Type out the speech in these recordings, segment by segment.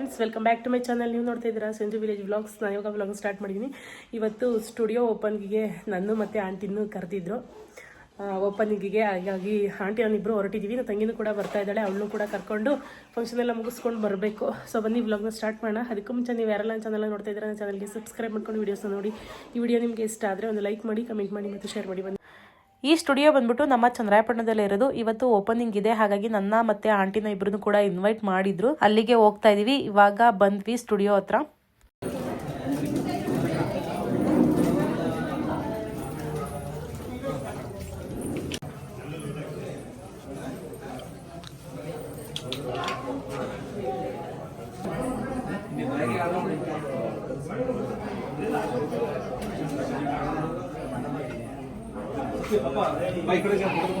Friends welcome back to my channel ನೀವು ನೋಡ್ತಾ ಇದ್ದೀರಾ ಸಂಜು ವಿಲೇಜ್ ವ್ಲಾಗ್ಸ್ ನಾನು ಯೋಗ ವ್ಲಾಗ್ ಸ್ಟಾರ್ಟ್ ಮಾಡಿದ್ದೀನಿ ಇವತ್ತು ಸ್ಟುಡಿಯೋ ಓಪನ್ಗೆ ನಾನು ಮತ್ತು ಆಂಟಿನೂ ಕರೆದಿದ್ರು. ಓಪನಿಂಗಿಗೆ ಹಾಗಾಗಿ ಆಂಟಿ ಅವನಿಬ್ಬರು ಹೊರಟಿದ್ದೀವಿ ನನ್ನ ತಂಗಿನೂ ಕೂಡ ಬರ್ತಾ ಇದ್ದಾಳೆ. ಅವಳನ್ನು ಕೂಡ ಕರ್ಕೊಂಡು ಫಂಕ್ಷನ್ ಎಲ್ಲ ಮುಗಿಸ್ಕೊಂಡು ಬರಬೇಕು. ಸೊ ಬನ್ನಿ ವ್ಲಾಗ್ನ ಸ್ಟಾರ್ಟ್ ಮಾಡೋಣ. ಅದಕ್ಕೂ ಮುಂಚೆ ನೀವು ಯಾರೆಲ್ಲ ಚಾನಲ್ ನೋಡ್ತಾ ಇದ್ದೀರಾ, ನನ್ನ ಚಾನಲ್ಗೆ ಸಬ್ಸ್ಕ್ರೈಬ್ ಮಾಡ್ಕೊಂಡು ವೀಡಿಯೋಸ್ನ ನೋಡಿ. ಈ ವಿಡಿಯೋ ನಿಮಗೆ ಇಷ್ಟ ಆದರೆ ಒಂದು ಲೈಕ್ ಮಾಡಿ ಕಮೆಂಟ್ ಮಾಡಿ ಮತ್ತು ಶೇರ್ ಮಾಡಿ. ಬನ್ನಿ. ಈ ಸ್ಟುಡಿಯೋ ಬಂದ್ಬಿಟ್ಟು ನಮ್ಮ ಚಂದ್ರಾಯಪಟ್ಟಣದಲ್ಲಿ ಇರೋದು. ಇವತ್ತು ಓಪನಿಂಗ್ ಇದೆ. ಹಾಗಾಗಿ ನನ್ನ ಮತ್ತೆ ಆಂಟಿನ ಇಬ್ಬರನ್ನು ಕೂಡ ಇನ್ವೈಟ್ ಮಾಡಿದ್ರು. ಅಲ್ಲಿಗೆ ಹೋಗ್ತಾ ಇದೀವಿ. ಇವಾಗ ಬಂದ್ವಿ ಸ್ಟುಡಿಯೋ ಹತ್ರ. ಒಟ್ಟಿಗೆ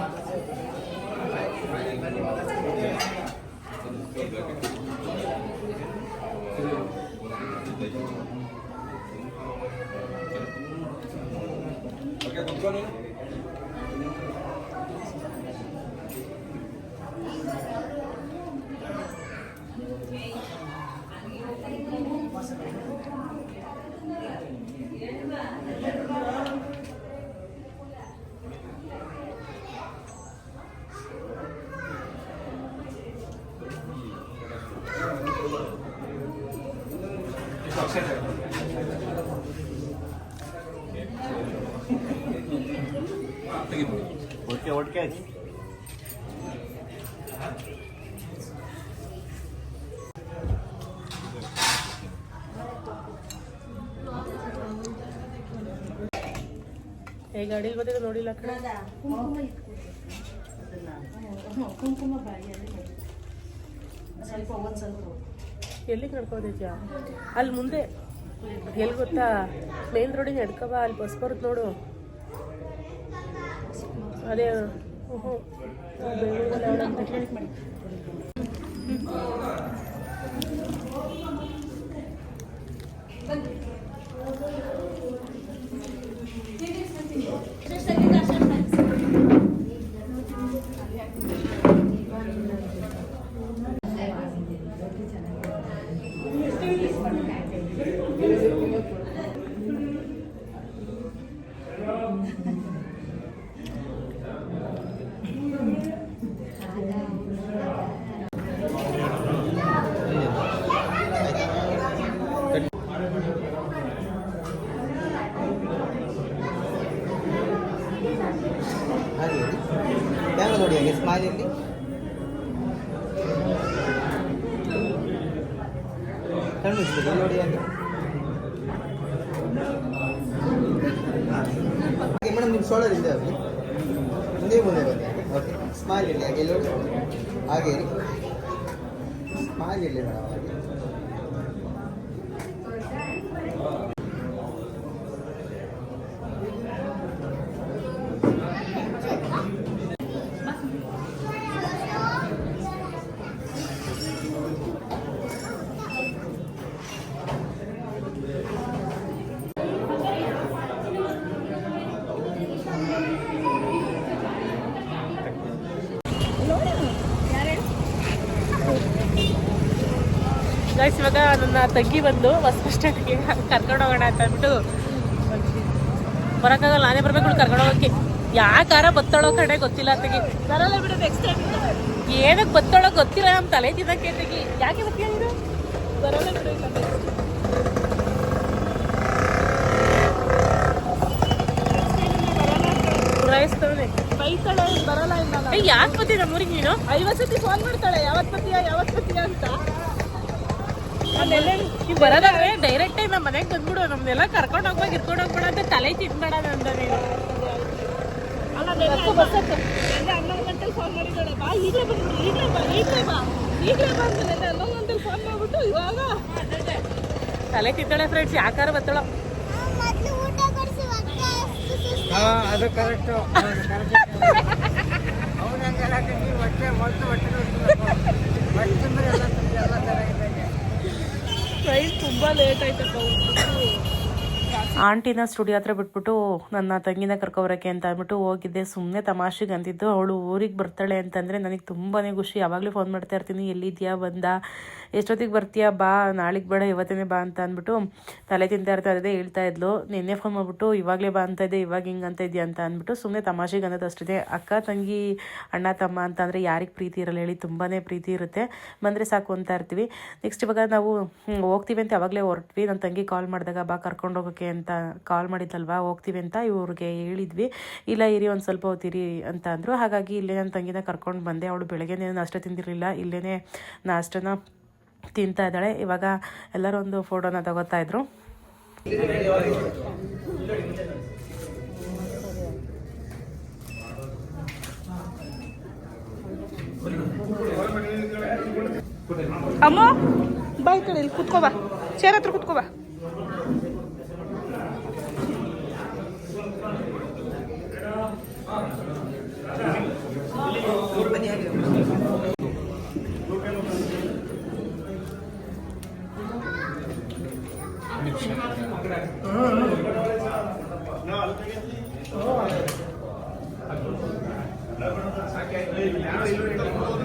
ಒಟ್ಟಿಗೆ ಹಾಕಿ ಏ ಗಾಡಿ ಗೊತ್ತಿದೆ ನೋಡಿಲ್ಲ ಕಡೆ ಕುಂಕುಮ ಎಲ್ಲಿಗೆ ನಡ್ಕೋದಿದ್ಯಾ ಅಲ್ಲಿ ಮುಂದೆ. ಎಲ್ಲಿ ಗೊತ್ತಾ? ಮೇನ್ ರೋಡಿಗೆ ನಡ್ಕವ ಅಲ್ಲಿ ಬಸ್ ಬರುತ್ತೆ ನೋಡು. ಅದೇ ಹ್ಞೂ ಬೆಂಗಳೂರಲ್ಲಿ ಯಾವ್ದಂತೆ? ಹಾಗೆ. ಕ್ಯಾಮ್ರಾ ನೋಡಿ ಹಾಗೆ ಸ್ಮೈಲಲ್ಲಿ ಕಣ್ಣು ನೋಡಿ ಹಾಗೆ ಹಾಗೆ ಮೇಡಮ್ ನಿಮ್ಮ ಶೋಲ್ಡರ್ ಇದೆ ಅಲ್ಲಿ ಮುಂದೆ ಮುಂದೆ ಬನ್ನಿ ಓಕೆ ಸ್ಮೈಲ್ ಇರಲಿ ಹಾಗೆ ಹಾಗೆ ಸ್ಮೈಲ್ ಇರಲಿ ಮೇಡಮ್ ಹಾಗೆ ಗೈಸ್ ಇವಾಗ ನನ್ನ ತಂಗಿ ಬಂದು ಹೊಸ ಬಸ್ ಸ್ಟ್ಯಾಂಡ್ಗೆ ಕರ್ಕೊಂಡು ಹೋಗೋಣ ಅಂತ ಅಂದ್ಬಿಟ್ಟು ಬರೋಕ್ಕಾಗಲ್ಲ ನಾನೇ ಬರ್ಬೇಕು ಕರ್ಕೊಂಡು ಹೋಗಕ್ಕೆ ಯಾಕಾರ ಬತ್ತೊಳೋ ಕಡೆ ಗೊತ್ತಿಲ್ಲ ತೆಗಿ ಬರಲ್ಲ ಬಿಡು ನೆಕ್ಸ್ಟ್ ಟೈಮ್ ಏನಕ್ಕೆ ಬತ್ತೊಳೋ ಗೊತ್ತಿಲ್ಲ ನಮ್ಮ ತಲೆ ತಿನ್ನಕ್ಕೆ ತೆಗಿ ಯಾಕೆ ಬರ್ತೀಯ ನೀನು? ಬರಲ್ಲ ಬಿಡು ಇಲ್ಲ ಬೈತಾಳೆ ಬರಲ್ಲ ಇಲ್ಲ ಯಾಕೆ ಬತ್ತಿ ನಮ್ಮೂರಿಗೆ ನೀನು? ಐವತ್ತು ಸತಿ ಫೋನ್ ಮಾಡ್ತಾಳೆ ಯಾವತ್ತು ಬತ್ತೀಯ ಯಾವತ್ತು ಬತ್ತೀಯ ಅಂತ. ಬರೋದಾದ್ರೆ ಡೈರೆಕ್ಟ್ ನಮ್ಮ ಮನೆಗೆ ಬಂದ್ಬಿಡು. ನಮ್ದೆಲ್ಲ ಕರ್ಕೊಂಡು ಹೋಗ್ಬೇಕು ಇರ್ಕೊಂಡು ಹೋಗ್ಬೇಡ ಅಂತ ತಲೆ ತಿನ್ಬೇಡ ನಂದ ಗಂಟೆಗೆ ಫೋನ್ ಬಾ, ಈಗಲೇ ಈಗಲೇ ಬಾ, ಈಗಲೇ ಫೋನ್ ಮಾಡ್ಬಿಟ್ಟು ಇವಾಗ ತಲೆ ತಿಂತಾಳೆ ಫ್ರೆಂಡ್ಸ್ ಯಾಕಾರ ಬತ್ತಳ. ಅದು ಕರೆಕ್ಟು ಟ್ರೈನ್ ತುಂಬ ಲೇಟ್ ಆಂಟಿನ ಸ್ಟುಡಿಯೋ ಹತ್ರ ಬಿಟ್ಬಿಟ್ಟು ನನ್ನ ತಂಗಿನ ಕರ್ಕೊಬರಕ್ಕೆ ಅಂತ ಅಂದ್ಬಿಟ್ಟು ಹೋಗಿದ್ದೆ. ಸುಮ್ಮನೆ ತಮಾಷೆಗೆ ಅಂತಿದ್ದು. ಅವಳು ಊರಿಗೆ ಬರ್ತಾಳೆ ಅಂತಂದರೆ ನನಗೆ ತುಂಬಾ ಖುಷಿ. ಯಾವಾಗಲೂ ಫೋನ್ ಮಾಡ್ತಾ ಇರ್ತೀನಿ. ಎಲ್ಲಿದ್ಯಾ? ಬಂದ? ಎಷ್ಟೊತ್ತಿಗೆ ಬರ್ತೀಯಾ? ಬಾ, ನಾಳೆಗೆ ಬೇಡ ಇವತ್ತೇ ಬಾ ಅಂತ ಅಂದ್ಬಿಟ್ಟು ತಲೆ ತಿಂತಾ ಇರ್ತಾ ಇದ್ದೆ ಹೇಳ್ತಾ ಇದ್ಲು. ನಿನ್ನೆ ಫೋನ್ ಮಾಡ್ಬಿಟ್ಟು, ಇವಾಗಲೇ ಬಾ ಅಂತ ಇದೆ ಇವಾಗ ಹಿಂಗೆ ಅಂತ ಇದೆಯಾ? ಅಂತ ಅಂದ್ಬಿಟ್ಟು ಸುಮ್ಮನೆ ತಮಾಷೆಗೆ ಅನ್ನೋದು ಅಷ್ಟಿದೆ. ಅಕ್ಕ, ತಂಗಿ, ಅಣ್ಣ, ತಮ್ಮ ಅಂತ ಅಂದರೆ ಯಾರಿಗೆ ಪ್ರೀತಿ ಇರಲ್ಲ ಹೇಳಿ ತುಂಬಾ ಪ್ರೀತಿ ಇರುತ್ತೆ. ಬಂದರೆ ಸಾಕು ಅಂತ ಇರ್ತೀವಿ. ನೆಕ್ಸ್ಟ್ ಇವಾಗ ನಾವು ಹೋಗ್ತೀವಿ ಅಂತ ಅವಾಗಲೇ ಹೊರಟ್ವಿ. ನನ್ನ ತಂಗಿ ಕಾಲ್ ಮಾಡಿದಾಗ ಬಾ ಕರ್ಕೊಂಡು ಹೋಗೋಕ್ಕೆ ಅಂತ ಕಾಲ್ ಮಾಡಿದ್ದಲ್ವಾ? ಹೋಗ್ತೀವಿ ಅಂತ ಇವ್ರಿಗೆ ಹೇಳಿದ್ವಿ. ಇಲ್ಲ, ಇರಿ, ಒಂದು ಸ್ವಲ್ಪ ಹೊತ್ತಿರಿ ಅಂತ ಅಂದರು. ಹಾಗಾಗಿ ಇಲ್ಲೇ ನನ್ನ ತಂಗಿನ ಕರ್ಕೊಂಡು ಬಂದೆ. ಅವಳು ಬೆಳಗ್ಗೆ ನಾನು ಅಷ್ಟೇ ತಿಂದಿರಲಿಲ್ಲ. ಇಲ್ಲೇ ನಾಷ್ಟನ ತಿಂತಾ ಇದ್ದಾಳೆ. ಇವಾಗ ಎಲ್ಲರೂ ಒಂದು ಫೋಟೋನ ತಗೋತಾ ಇದ್ರು. ಅಮ್ಮ, ಬಾಯ್ ಕಡೆ ಇಲ್ಲಿ ಕುತ್ಕೋಬಾ ಚೇರ್ ಹತ್ರ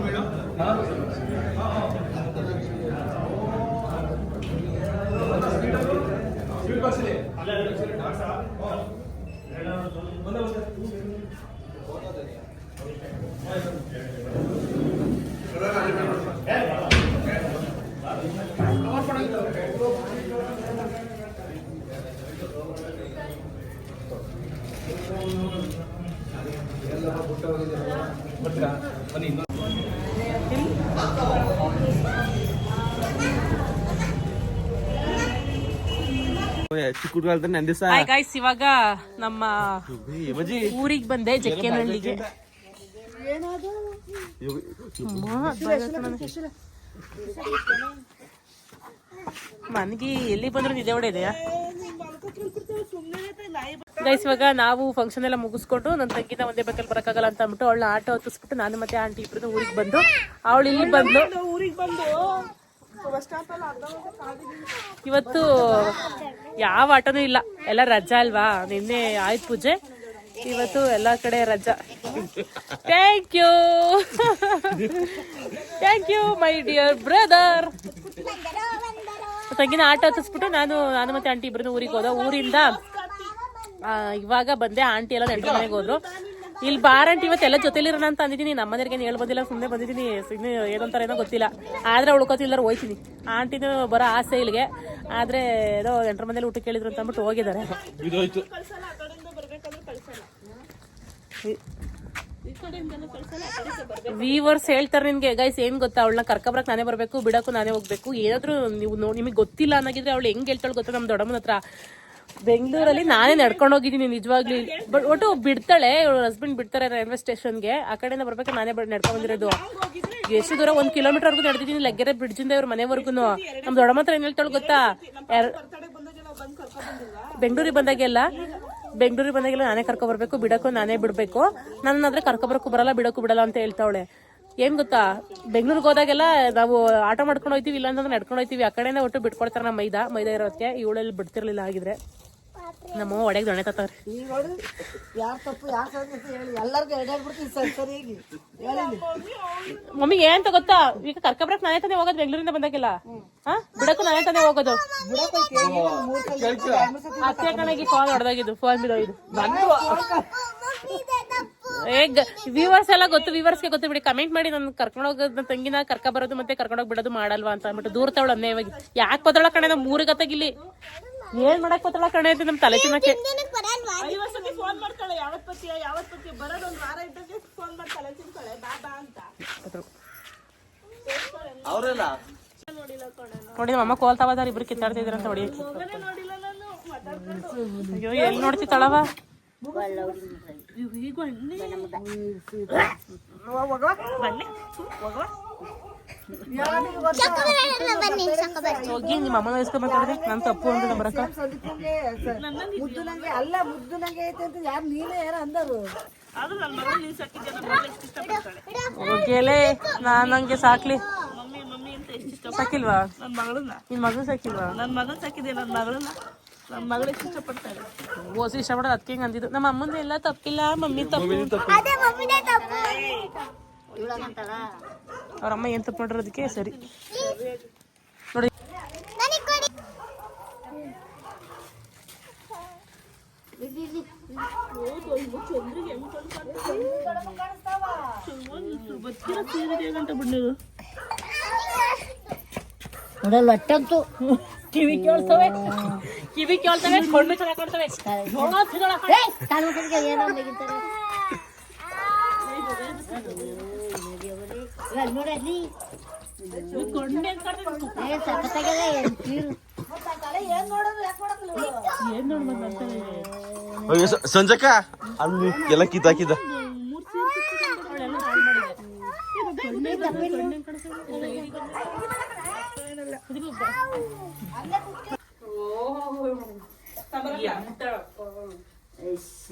మేడం ಕುತ್ಕೋ ಬನ್ನಿ ಹಾಯ್ ಗಾಯ್ಸ್ ಇವಾಗ ನಮ್ಮ ಊರಿಗೆ ಬಂದೆ ಜಕ್ಕೇನಹಳ್ಳಿಗೆ. ಮನ್ಗಿ ಎಲ್ಲಿ ಬಂದ್ರು ನಿದ್ದೆ ಹೊಡೆದೆಯಾ ಗೈಸ್ ಇವಾಗ ನಾವು ಫಂಕ್ಷನ್ ಎಲ್ಲ ಮುಗಿಸ್ಕೊಂಡು ನನ್ನ ತಂಗಿನ ಒಂದೇ ಬೇಕಲ್ಲಿ ಬರೋಕ್ಕಾಗಲ್ಲ ಅಂತ ಅಂದ್ಬಿಟ್ಟು ಅವಳನ್ನ ಆಟೋ ಹತ್ತಿಸ್ಬಿಟ್ಟು ನಾನು ಮತ್ತೆ ಆಂಟಿ ಇಬ್ಬರು ಊರಿಗೆ ಬಂದು ಅವಳು ಇಲ್ಲಿ ಬಂದು ಊರಿಗೆ ಇವತ್ತು ಯಾವ ಆಟನೂ ಇಲ್ಲ. ಎಲ್ಲ ರಜಾ ಅಲ್ವಾ? ನಿನ್ನೆ ಆಯ್ತು ಪೂಜೆ. ಇವತ್ತು ಎಲ್ಲ ಕಡೆ ರಜಾ. Thank you thank you my dear brother ತಂಗಿನ ಆಟ ಹತ್ತಿಸ್ಬಿಟ್ಟು ನಾನು ನಾನು ಮತ್ತೆ ಆಂಟಿ ಇಬ್ರು ಊರಿಗೆ ಹೋದ. ಊರಿಂದ ಇವಾಗ ಬಂದೆ ಆಂಟಿ ಎಲ್ಲ ನೆಂಟ್ರ ಮನೆಗೆ ಹೋದ್ರು. ಇಲ್ಲಿ ಬಾರಂಟಿ ಇವತ್ತು ಎಲ್ಲ ಜೊತೆಲಿರೋಣ ಅಂತ ಅಂದಿದ್ದೀನಿ. ನಮ್ಮ ಮನೆಗೆ ಏನು ಹೇಳಿ ಬಂದಿಲ್ಲ ಸುಮ್ಮನೆ ಬಂದಿದ್ದೀನಿ. ಇನ್ನು ಏನಂತಾರೆ ಏನೋ ಗೊತ್ತಿಲ್ಲ. ಆದರೆ ಉಳ್ಕೋತಿಲ್ದಾರ ಹೋಯ್ತೀನಿ. ಆಂಟಿನೂ ಬರೋ ಆಸೆ ಇಲ್ಲಿಗೆ. ಆದರೆ ಏನೋ ನೆಂಟ್ರ ಮನೇಲಿ ಊಟ ಕೇಳಿದ್ರು ಅಂತ ಅಂದ್ಬಿಟ್ಟು ಹೋಗಿದ್ದಾರೆ. ವೀವರ್ಸ್ ಹೇಳ್ತಾರೆ ನಿನ್ಗೆ ಗೈಸ್ ಏನ್ ಗೊತ್ತಾ? ಅವಳನ್ನ ಕರ್ಕೊಬರಕ್ ನಾನೇ ಬರ್ಬೇಕು ಬಿಡಕ್ಕೂ ನಾನೇ ಹೋಗ್ಬೇಕು. ಏನಾದ್ರೂ ನೀವು ನಿಮಗೆ ಗೊತ್ತಿಲ್ಲ ಅನ್ನೋಗಿದ್ರೆ ಅವಳು ಹೆಂಗ್ ಹೇಳ್ತಾಳೆ ಗೊತ್ತಾ ನಮ್ಮ ದೊಡ್ಡಮ್ಮನ ಹತ್ರ? ಬೆಂಗಳೂರಲ್ಲಿ ನಾನೇ ನಡ್ಕೊಂಡು ಹೋಗಿದ್ದೀನಿ ನಿಜವಾಗ್ಲಿ. ಬಟ್ ಒಟ್ಟು ಬಿಡ್ತಾಳೆ, ಇವಳು ಹಸ್ಬೆಂಡ್ ಬಿಡ್ತಾರೆ ರೈಲ್ವೆ ಸ್ಟೇಷನ್ಗೆ ಆ ಕಡೆಯಿಂದ ಬರ್ಬೇಕು ನಾನೇ ನಡ್ಕೊಂಡು ಬಂದಿರೋದು ಎಷ್ಟು ದೂರ ಒಂದ್ ಕಿಲೋಮೀಟರ್ ವರ್ಗು ನಡೆದಿದ್ದೀನಿ ಬ್ರಿಡ್ಜ್ ಬ್ರಿಡ್ಜಿಂದ ಇವ್ರ ಮನೆವರೆಗೂ ನಮ್ಮ ದೊಡ್ಡ ಮಾತ್ರ ಏನ್ ಹೇಳ್ತಾಳೆ ಗೊತ್ತಾ? ಬೆಂಗಳೂರಿಗೆ ಬಂದಾಗೆಲ್ಲ ಬೆಂಗಳೂರಿಗೆ ಬಂದಾಗೆಲ್ಲ ನಾನೇ ಕರ್ಕೊ ಬರ್ಬೇಕು, ಬಿಡಕ್ಕೂ ನಾನೇ ಬಿಡ್ಬೇಕು. ನನ್ನ ಆದ್ರೆ ಕರ್ಕೊ ಬರಕ್ಕೂ ಬರಲ್ಲ, ಬಿಡಕ್ಕೂ ಬಿಡಲ್ಲ ಅಂತ ಹೇಳ್ತಾವಳೆ. ಏನ್ ಗೊತ್ತಾ ಬೆಂಗಳೂರಿಗೆ ಹೋದಾಗೆಲ್ಲ ನಾವು ಆಟೋ ಮಾಡ್ಕೊಂಡು ಹೋಯ್ತೀವಿ ಇಲ್ಲ ಅಂತಂದ್ರೆ ನಡ್ಕೊಂಡು ಹೋಯ್ತೀವಿ ಆ ಕಡೆನೇ ಒಟ್ಟು ಬಿಟ್ಕೊಡ್ತಾರೆ ನಮ್ಮ ಮೈದಾ ಮೈದಾ ಇರೋದಕ್ಕೆ ಇವಳಲ್ಲಿ ಬಿಡ್ತಿರ್ಲಿಲ್ಲ ಆಗಿದ್ರೆ ನಮ್ಮ ಒಡೆಗೆ ದೊಣೆ ತತ್ತವ್ರೆ ಈಗ ನೋಡಿ ಯಾರು ತಪ್ಪು ಯಾರು ಸರಿ ಅಂತ ಹೇಳಿ ಎಲ್ಲರಿಗೂ ಎಡಾಡ್ಬಿಡ್ತೀನಿ ಸರಿ ಸರಿಯಾಗಿ ಹೇಳಿನಿ ಮಮ್ಮಿ ಏನ್ ಅಂತ ಗೊತ್ತಾ ಈಗ ಕರ್ಕಬ್ರಕ್ ನಾನೇ ತಾನೇ ಹೋಗೋದು ಬೆಂಗಳೂರಿಂದ ಬಂದಾಗಿಲ್ಲ ಹಾ ಬಿಡಕ್ಕೂ ನಾನೇ ತಾನೇ ಹೋಗೋದು ಅತ್ತೆ ಕಣಗಿ ಕಾಲ್ ಹೊಡೆದಾಗಿದ್ದು ಫೋನ್ ಬಿಡೋದು ವ್ಯೂವರ್ಸ್ ಎಲ್ಲ ಗೊತ್ತು ವ್ಯೂವರ್ಸ್ಗೆ ಗೊತ್ತು ಬಿಡಿ. ಕಮೆಂಟ್ ಮಾಡಿ ನನ್ನ ಕರ್ಕೊಂಡು ಹೋಗೋದ್ ನನ್ನ ತಂಗಿನ ಕರ್ಕ ಬರೋದು ಮತ್ತೆ ಕರ್ಕೊಂಡೋಗಿ ಬಿಡೋದು ಮಾಡಲ್ವಾ ಅಂತ ಅಂದ್ಬಿಟ್ಟು ದೂರ ತವಳ ಅನ್ಯಾಯವಾಗಿ ಯಾಕೆ ಬದಳ ಕಣೆ ನಮ್ಮ ಮೂರಿಗೆ ಗತ್ತಾಗಿಲ್ಲಿ ಏನ್ ಮಾಡಕ್ ಬದಳ ಕಣೆ ಅಂತ ನಮ್ಮ ತಲೆ ತಿನ್ನಕ್ಕೆ? ಫೋನ್ ಮಾಡ್ತಾಳೆ ಯಾವತ್ ಪತಿಯ ಯಾವತ್ ಪತಿಯ? ಬರೋದು ಒಂದ್ ವಾರ ಇದ್ದಾಗ ಫೋನ್ ಮಾಡ್ತಾಳೆ ತಿಂತಾಳೆ ಬಾ ಬಾ ಅಂತ. ಅವರೆಲ್ಲ? ನೋಡಿ ನಮ್ಮ ಅಮ್ಮ ಕೋಲ್ ತಗೋದಾರ ಇಬ್ರು ಕಿತ್ತಾಡ್ತಿದ್ರು ಅಂತ ಹೊಡಿ ಅಯ್ಯೋ ಎಲ್ಲಿ ನೋಡ್ತಿ ಬನ್ನಿ ಹೋಗಿ ನಿಮ್ಮ ಅಮ್ಮನ ವಯಸ್ಕ ಮಾತಾಡಿದೆ ನಾನು ತಪ್ಪು ಅಂತ ಬರಕ ನಂಗೆ ಅಲ್ಲ ಅಂತ ಯಾರು ನೀನೇ ನನ್ನ ನೀನ್ ನನ್ನ ಸಾಕ್ಲಿ. ಸಾಕಿಲ್ವಾ? ನನ್ನ ಮಗಳನ್ನ ನಿನ್ ಮಗಳು ಸಾಕಿಲ್ವಾ? ನನ್ನ ಮಗನ್ ಸಾಕಿದೆ ನನ್ನ ಮಗಳನ್ನ. ನನ್ನ ಮಗಳು ಇಷ್ಟಪಡ್ತಾಳೆ ಓಸಿ ಇಷ್ಟಪಡೋದು ಅದಕ್ಕೆ ಹಿಂಗೆ ಅಂದಿದ್ದು. ನಮ್ಮ ಅಮ್ಮಂದು ಎಲ್ಲ ತಪ್ಪಿಲ್ಲ ಮಮ್ಮಿ ತಪ್ಪು. ಅವ್ರ ಅಮ್ಮ ಏನ್ ತಪ್ಪು ಮಾಡಿರೋದಕ್ಕೆ ಸರಿ. ನೋಡಿ. ನೋಡಲ್ಲ ಹೊಟ್ಟಂತೂ ಟಿವಿ ಕೇಳ್ತವೆ. ಕಿವಿ ಕೇಳ್ತವೆ ಕಣ್ಣು ಚೆನ್ನಾಗಿ ಕಾಣ್ತವೆ. ಕಾಲು ಮುಖಕ್ಕೆ ಏನೋ ನೋಡಿ ಅಲ್ಲಿ. ಎಲ್ಲ ಕಿತ್ತಾಕಿದ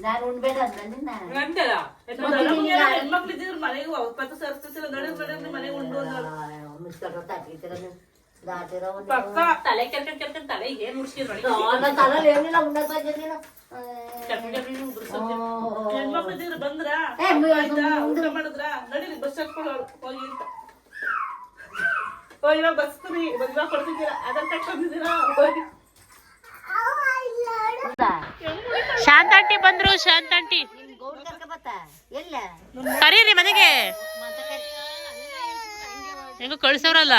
ನಾನು ಉಣ್ಬೇಡ ಅಂದ್ನಾ? ಹೆಣ್ಮಕ್ಳಿದ್ರು ಮನೆಗೆ ಒಪ್ಪತ್ತು ಸರ್ಸ್ತಿಲ್ಲ ನಡೆ ನಡೆ ಮನೆಗೆ ಉಂಡು ಮುಚ್ಕೊಂಡು ಒಂದು- ಪಕ್ಕ ತಲೆ ಕೆರ್ಕೊಂಡ್ ಕೆರ್ಕೊಂಡ್ ತಲೆ ಏನ್ ಮುಡ್ಸಿದ್ರು ಏನಿಲ್ಲ, ಹೆಣ್ಮಕ್ಳಿದ್ರು ಬಂದ್ರ? ಊಟ ಮಾಡಿದ್ರ? ನಡೀರಿ ಬಸ್ ಹತ್ಕೊಂಡು ಹೋಗಿ ಅಂತ. ಓ ಇವಾಗ ಬಸ್ ಇವಾಗ ಕೊಡ್ತಿದ್ದೀರಾ? ಅದನ್ನ ಕಾರ್ಡ್ ತಂದಿದ್ದೀರಾ ಹೋಗಿ ಶಾಂತಾಂಟಿ ಬಂದ್ರು ಶಾಂತಾಂಟಿ ನಿಮ್ ಗೌಡ್ ಕರ್ಕ ಬತ್ತ? ಎಲ್ಲ? ಕರೀರಿ ಮನೆಗೆ. ಹೆಂಗ ಕಳ್ಸವ್ರಲ್ಲ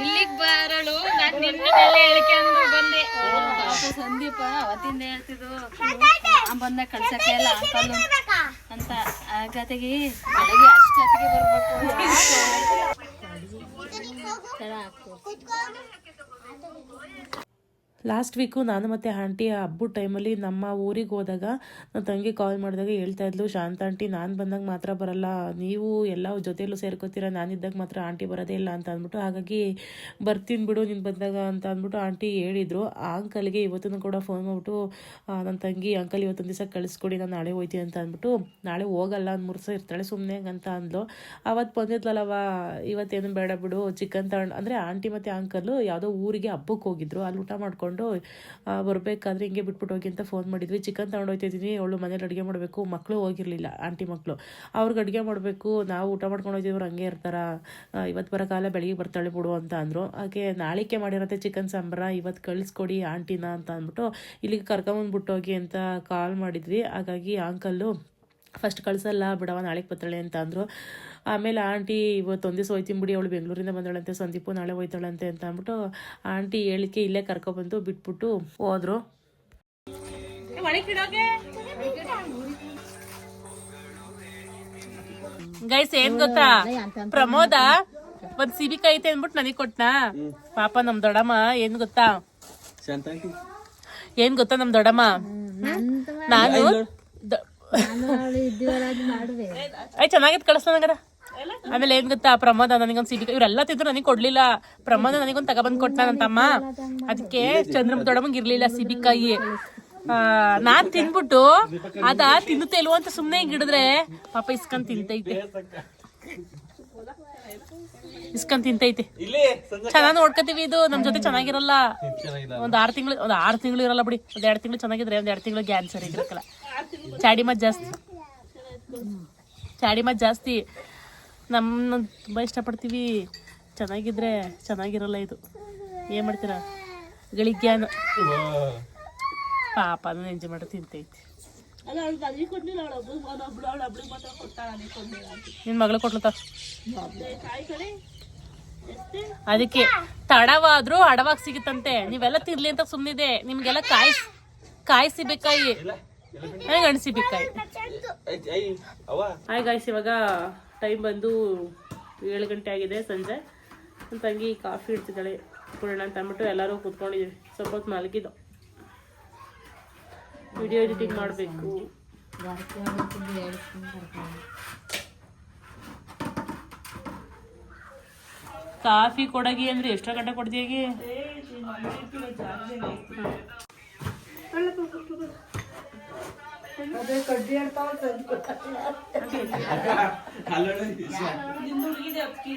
ಇಲ್ಲಿಗೆ ಬರಳು ನಾನ್ ನಿನ್ನೆಲ್ಲ ಬಂದೆ ಸಂದೀಪ ಅವತ್ತಿಂದ ಹೇಳ್ತಿದ್ದು ನಾನ್ ಬಂದ ಕಳ್ಸಕ್ಕೆ ಇಲ್ಲ ಅಂತ ಆ ಜೊತೆಗೆ ಬೆಳಗ್ಗೆ ಅಷ್ಟೊತ್ತಿಗೆ ಬರ್ಬೇಕು रहा आपको। ಲಾಸ್ಟ್ ವೀಕು ನಾನು ಮತ್ತು ಆಂಟಿ ಹಬ್ಬದ ಟೈಮಲ್ಲಿ ನಮ್ಮ ಊರಿಗೆ ಹೋದಾಗ ನನ್ನ ತಂಗಿ ಕಾಲ್ ಮಾಡಿದಾಗ ಹೇಳ್ತಾ ಇದ್ಲು, ಶಾಂತ ಆಂಟಿ, ನಾನು ಬಂದಾಗ ಮಾತ್ರ ಬರಲ್ಲ. ನೀವು ಎಲ್ಲ ಜೊತೆಯಲ್ಲೂ ಸೇರ್ಕೋತೀರ? ನಾನಿದ್ದಾಗ ಮಾತ್ರ ಆಂಟಿ ಬರೋದೇ ಇಲ್ಲ ಅಂತ ಅಂದ್ಬಿಟ್ಟು, ಹಾಗಾಗಿ ಬರ್ತೀನಿ ಬಿಡು, ನೀನು ಬಂದಾಗ ಅಂತ ಅಂದ್ಬಿಟ್ಟು ಆಂಟಿ ಹೇಳಿದರು. ಆ ಅಂಕಲ್ಗೆ ಇವತ್ತೂ ಕೂಡ ಫೋನ್ ಮಾಡ್ಬಿಟ್ಟು ನನ್ನ ತಂಗಿ, ಅಂಕಲ್ ಇವತ್ತೊಂದು ದಿವಸ ಕಳಿಸ್ಕೊಡಿ, ನಾನು ನಾಳೆ ಹೋಯ್ತೀನಿ ಅಂತ ಅಂದ್ಬಿಟ್ಟು, ನಾಳೆ ಹೋಗಲ್ಲ, ಒಂದು ಮೂರು ಇರ್ತಾಳೆ ಸುಮ್ಮನೆ ಅಂತ ಅಂದ್ಲು. ಅವತ್ತು ಬಂದಿದ್ಲಲ್ಲವ ಇವತ್ತೇನು ಬೇಡ ಬಿಡು, ಚಿಕನ್ ತಗೊಂಡು ಅಂದರೆ ಆಂಟಿ ಮತ್ತು ಅಂಕಲು ಯಾವುದೋ ಊರಿಗೆ ಹಬ್ಬಕ್ಕೆ ಹೋಗಿದ್ರು, ಅಲ್ಲಿ ಊಟ ಮಾಡ್ಕೊಂಡು ಬರಬೇಕಾದ್ರೆ ಹಿಂಗೆ ಬಿಟ್ಬಿಟ್ಟು ಹೋಗಿ ಅಂತ ಫೋನ್ ಮಾಡಿದ್ವಿ. ಚಿಕನ್ ತಗೊಂಡು ಹೋಗ್ತಿದ್ದೀನಿ ಅವಳು ಮನೇಲಿ ಅಡುಗೆ ಮಾಡಬೇಕು. ಮಕ್ಕಳು ಹೋಗಿರಲಿಲ್ಲ ಆಂಟಿ ಮಕ್ಕಳು ಅವ್ರಿಗೆ ಅಡುಗೆ ಮಾಡಬೇಕು, ನಾವು ಊಟ ಮಾಡ್ಕೊಂಡು ಹೋಗ್ತಿದ್ರು ಹಂಗೆ ಇರ್ತಾರ. ಇವತ್ತು ಬರೋ ಕಾಲ ಬೆಳಗ್ಗೆ ಬರ್ತಾಳೆ ಬಿಡು ಅಂತ ಅಂದರು. ಹಾಗೆ ನಾಳಿಕೆ ಮಾಡಿರತ್ತೆ ಚಿಕನ್ ಸಾಂಬಾರ ಇವತ್ತು ಕಳಿಸ್ಕೊಡಿ ಆಂಟಿನ ಅಂತ ಅಂದ್ಬಿಟ್ಟು ಇಲ್ಲಿಗೆ ಕರ್ಕೊಂಬಂದ್ಬಿಟ್ಟು ಹೋಗಿ ಅಂತ ಕಾಲ್ ಮಾಡಿದ್ವಿ. ಹಾಗಾಗಿ ಅಂಕಲ್ಲು ಫಸ್ಟ್ ಕಳಿಸಲ್ಲ ಬಿಡವ ನಾಳೆಗೆ ಬತ್ತಾಳೆ ಅಂತ ಅಂದರು. ಆಮೇಲೆ ಆಂಟಿ ಇವತ್ತು ಒಂದು ದಿವಸ ಹೋಯ್ತೀನಿ ಬಿಡಿ ಅವಳು ಬೆಂಗಳೂರಿಂದ ಬಂದಳಂತೆ ಸಂದೀಪು ನಾಳೆ ಹೋಯ್ತಾಳಂತೆ ಅಂತ ಅಂದ್ಬಿಟ್ಟು ಆಂಟಿ ಹೇಳಿಕೆ ಇಲ್ಲೇ ಕರ್ಕೊಬಂದು ಬಿಟ್ಬಿಟ್ಟು ಹೋದ್ರು. ಗೈಸ್ ಏನ್ ಗೊತ್ತಾ? ಪ್ರಮೋದ ಒಂದ್ ಸಿಬಿಕ ಐತೆ ಅಂದ್ಬಿಟ್ಟು ನನಗೆ ಕೊಟ್ನಾ? ಪಾಪ ನಮ್ ದೊಡಮ್ಮ ಏನ್ ಗೊತ್ತಾ? ಏನ್ ಗೊತ್ತಾ ನಮ್ ದೊಡಮ್ಮ ನಾನು ಐ ಚೆನ್ನಾಗಿತ್ತು ಕಳಿಸ್ತಾನ ನಂಗದ ಆಮೇಲೆ ಏನ್ ಗೊತ್ತಾ ಪ್ರಮೋದ ನನಗೊಂದು ಸಿಬಿಕ ಇವ್ರೆಲ್ಲ ತಿದ್ರು ನನಗೆ ಕೊಡ್ಲಿಲ್ಲ. ಪ್ರಮೋದ ನನಗೊಂದು ತಗೊಬಂದ್ ಕೊಟ್ಟ ನನ್ನ ಅದಕ್ಕೆ ಚಂದ್ರ ದೊಡಮಂಗ್ ಇರ್ಲಿಲ್ಲ ಸಿಬಿಕಾಯಿ ಆ, ನಾನ್ ತಿನ್ಬಿಟ್ಟು ಅದ ತಿನ್ನುತ್ತೆ ಇಲ್ವೋ ಅಂತ ಸುಮ್ನೆ ಹಿಂಗ್ ಹಿಡಿದ್ರೆ ಪಾಪ ಇಸ್ಕೊಂಡ್ ತಿಂತೈತೆ. ಇಸ್ಕೊಂಡ್ ತಿಂತೈತೆ. ಚೆನ್ನಾಗ್ ನೋಡ್ಕೋತೀವಿ ಇದು. ನಮ್ ಜೊತೆ ಚೆನ್ನಾಗಿರಲ್ಲ. ಒಂದ್ ಆರ್ ತಿಂಗಳು ಒಂದ್ ಆರ್ ತಿಂಗಳು ಇರಲ್ಲ ಬಿಡಿ. ಒಂದ್ ಎರಡ್ ತಿಂಗಳು ಚೆನ್ನಾಗಿದ್ರೆ ಒಂದ್ ಎರಡ್ ತಿಂಗಳು ಗ್ಯಾನ್ಸರ್ ಇದ್ರಕ್ಕಲ್ಲ ಚಾಡಿ ಮತ್ ಜಾಸ್ತಿ. ಚಾಡಿ ಮತ್ ಜಾಸ್ತಿ. ನಮ್ಮ ತುಂಬ ಇಷ್ಟಪಡ್ತೀವಿ. ಚೆನ್ನಾಗಿದ್ರೆ ಚೆನ್ನಾಗಿರಲ್ಲ ಇದು. ಏನು ಮಾಡ್ತೀರಾ? ಗಳಿಗ್ಯಾನ. ಪಾಪ ಅದನ್ನ ಎಂಜಾಯ್ ಮಾಡಿ ತಿಂತೈತಿ. ನಿನ್ನ ಮಗಳು ಕೊಟ್ಲತ್ತ ಅದಕ್ಕೆ ತಡವಾದ್ರೂ ಅಡವಾಗಿ ಸಿಗುತ್ತಂತೆ. ನೀವೆಲ್ಲ ತಿರ್ಲಿ ಅಂತ ಸುಮ್ಮನಿದೆ ನಿಮ್ಗೆಲ್ಲ ಕಾಯಿಸ್ ಕಾಯಿಸಿ ಬೇಕಾಯಿ ನನಗೆ ಅಣಿಸಿ ಬೇಕಾಯಿ ಹಾಯ್ ಗಾಯ್ಸ್ ಇವಾಗ ಟೈಮ್ ಬಂದು ಏಳು ಗಂಟೆ ಆಗಿದೆ ಸಂಜೆ. ನನ್ನ ತಂಗಿ ಕಾಫಿ ಇಡ್ತಿದ್ದಾಳೆ ಕುಡೋಣ ಅಂತ ಅಂದ್ಬಿಟ್ಟು ಎಲ್ಲರೂ ಕುತ್ಕೊಂಡಿದ್ದೀವಿ ಸ್ವಲ್ಪ ಹೊತ್ತು ಮಲಗಿದ್ದು. ವಿಡಿಯೋ ಎಡಿಟಿಂಗ್ ಮಾಡಬೇಕು. ಕಾಫಿ ಕೊಡಗಿ ಅಂದ್ರೆ ಎಷ್ಟೋ ಗಂಟೆ ಕೊಡ್ತೀಯಾಗಿ ಅದೇ ಕಡ್ಡಿ ಹೇಳ್ತಾವ ನಿಂದು ಹುಡುಗಿದೆ ಅಕ್ಕಿ